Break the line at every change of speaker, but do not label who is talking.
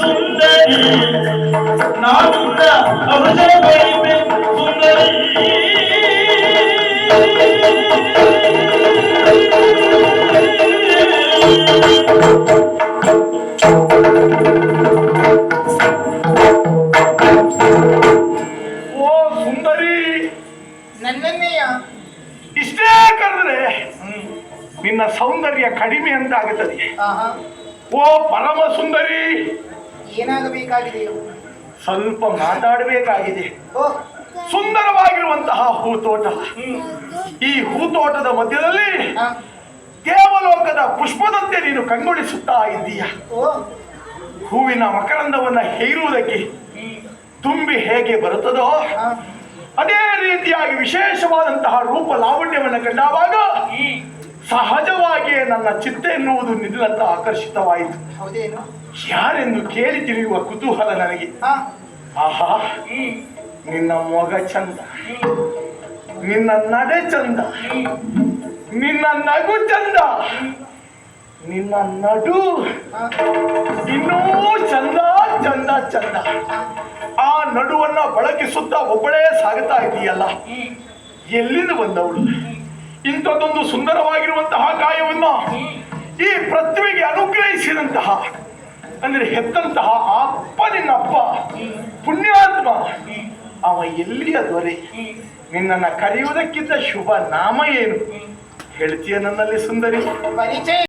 ಸುಂದರಿ ನಾನುನ್ನ ಹರುಷಗೊಳಿಪೆ ಸುಂದರಿ
ನಿನ್ನ ಸೌಂದರ್ಯ ಕಡಿಮೆ ಅಂತ ಆಗುತ್ತದೆ
ಆಹಾ.
ಓ ಪರಮ ಸುಂದರಿ!
ಏನಾಗಬೇಕಾಗಿದೆಯೋ
ಸ್ವಲ್ಪ ಮಾತಾಡಬೇಕಾಗಿದೆ.
ಓ.
ಸುಂದರವಾಗಿರುವಂತಹ ಹೂತೋಟ. ಈ ಹೂತೋಟದ ಮಧ್ಯದಲ್ಲಿ ದೇವಲೋಕದ ಪುಷ್ಪದಂತೆ ನೀನು ಕಂಗೊಳಿಸುತ್ತಾ ಇದ್ದೀಯ. ಹೂವಿನ ಮಕರಂದವನ್ನ ಹೇರುವುದಕ್ಕೆ ತುಂಬಿ ಹೇಗೆ ಬರುತ್ತದೋ ಅದೇ ರೀತಿಯಾಗಿ ವಿಶೇಷವಾದಂತಹ ರೂಪ ಲಾವಣ್ಯವನ್ನು ಕಂಡಾಗ ಸಹಜವಾಗಿಯೇ ನನ್ನ ಚಿತ್ತ ಎನ್ನುವುದು ನಿನ್ನತ್ತ ಆಕರ್ಷಿತವಾಯಿತು.
ಹೌದೇನು?
ಯಾರೆಂದು ಕೇಳಿ ತಿಳಿಯುವ ಕುತೂಹಲ ನನಗೆ.
ಆ,
ಆಹಾ ನಿನ್ನ ಮೊಗ ಚಂದ. ನಿನ್ನ ನಡೆ ಚಂದ. ನಿನ್ನ ನಗು ಚಂದ. ನಿನ್ನ ನಡು ಇನ್ನೂ ಚಂದ ಚಂದ ಚಂದ. ಆ ನಡುವನ್ನ ಬಳಕಿಸುತ್ತಾ ಒಬ್ಬಳೇ ಸಾಗುತ್ತಾ ಇದೆಯಲ್ಲ ಎಲ್ಲಿಂದ ಬಂದವಳು? ಇಂಥದ್ದೊಂದು ಸುಂದರವಾಗಿರುವಂತಹ ಗಾಯವನ್ನು ಈ ಪೃಥ್ವಿಗೆ ಅನುಗ್ರಹಿಸಿದಂತಹ, ಅಂದರೆ ಹೆತ್ತಂತಹ ಅಪ್ಪ ನಿನ್ನಪ್ಪ ಪುಣ್ಯಾತ್ಮ, ಅವ ಎಲ್ಲಿಯ ದೊರೆ? ನಿನ್ನನ್ನು ಕರೆಯುವುದಕ್ಕಿಂತ ಶುಭ ನಾಮ ಏನು? ಹೇಳ್ತೀಯ ನನ್ನಲ್ಲಿ ಸುಂದರಿ.
ಪರಿಚಯ